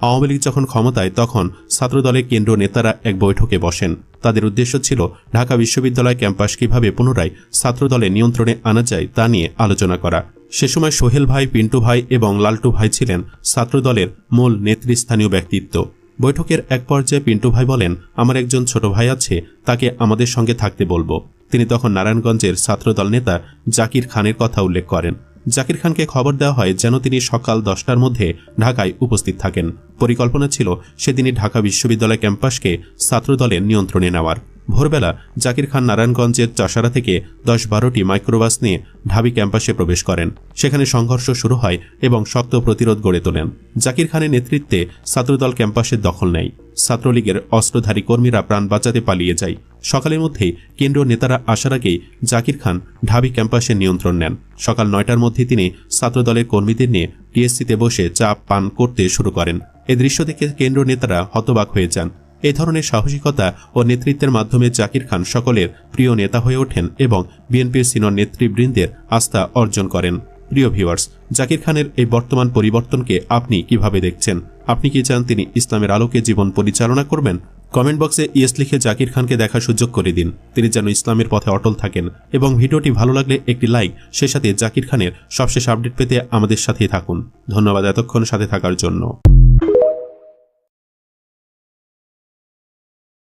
আওয়ামী লীগ যখন ক্ষমতায়, তখন ছাত্রদলের কেন্দ্র নেতারা এক বৈঠকে বসেন। তাদের উদ্দেশ্য ছিল, ঢাকা বিশ্ববিদ্যালয় ক্যাম্পাস কীভাবে পুনরায় ছাত্রদলের নিয়ন্ত্রণে আনা যায় তা নিয়ে আলোচনা করা। সে সময় সোহেল ভাই, পিন্টু ভাই এবং লালটু ভাই ছিলেন ছাত্রদলের মূল নেতৃস্থানীয় ব্যক্তিত্ব। বৈঠকের এক পর্যায়ে পিন্টু ভাই বলেন, আমার একজন ছোট ভাই আছে, তাকে আমাদের সঙ্গে থাকতে বলব। তিনি তখন নারায়ণগঞ্জের ছাত্রদল নেতা জাকির খানের কথা উল্লেখ করেন। জাকির খানকে খবর দেওয়া হয় যেন তিনি সকাল দশটার মধ্যে ঢাকায় উপস্থিত থাকেন। পরিকল্পনা ছিল সেদিনই ঢাকা বিশ্ববিদ্যালয় ক্যাম্পাসকে ছাত্রদলের নিয়ন্ত্রণে নেওয়ার। ভোরবেলা জাকির খান নারায়ণগঞ্জের চাষারা থেকে দশ বারোটি মাইক্রোবাস নিয়ে ঢাবি ক্যাম্পাসে প্রবেশ করেন। সেখানে সংঘর্ষ শুরু হয় এবং শক্ত প্রতিরোধ গড়ে তোলেন। জাকির খানের নেতৃত্বে ছাত্রদল ক্যাম্পাসের দখল নেয়। ছাত্রলীগের অস্ত্রধারী কর্মীরা প্রাণ বাঁচাতে পালিয়ে যায়। সকালের মধ্যেই কেন্দ্রীয় নেতারা আসার আগেই জাকির খান ঢাবি ক্যাম্পাসের নিয়ন্ত্রণ নেন। সকাল নয়টার মধ্যে তিনি ছাত্রদলের কর্মীদের নিয়ে টিএসসিতে বসে চা পান করতে শুরু করেন। এ দৃশ্য দেখে কেন্দ্র নেতারা হতবাক হয়ে যান। এ ধরনের সাহসিকতা ও নেতৃত্বের মাধ্যমে জাকির খান সকলের প্রিয় নেতা হয়ে ওঠেন এবং বিএনপির সিনিয়র নেতৃবৃন্দের আস্থা অর্জন করেন। প্রিয় ভিউয়ার্স, জাকির খানের এই বর্তমান পরিবর্তনকে আপনি কীভাবে দেখছেন? আপনি কি চান তিনি ইসলামের আলোকে জীবন পরিচালনা করবেন? কমেন্ট বক্সে ইয়েস লিখে জাকির খানকে দেখার সুযোগ করে দিন। তিনি যেন ইসলামের পথে অটল থাকেন এবং ভিডিওটি ভালো লাগলে একটি লাইক সে সাথে জাকির খানের সবশেষ আপডেট পেতে আমাদের সাথেই থাকুন। ধন্যবাদ এতক্ষণ সাথে থাকার জন্য।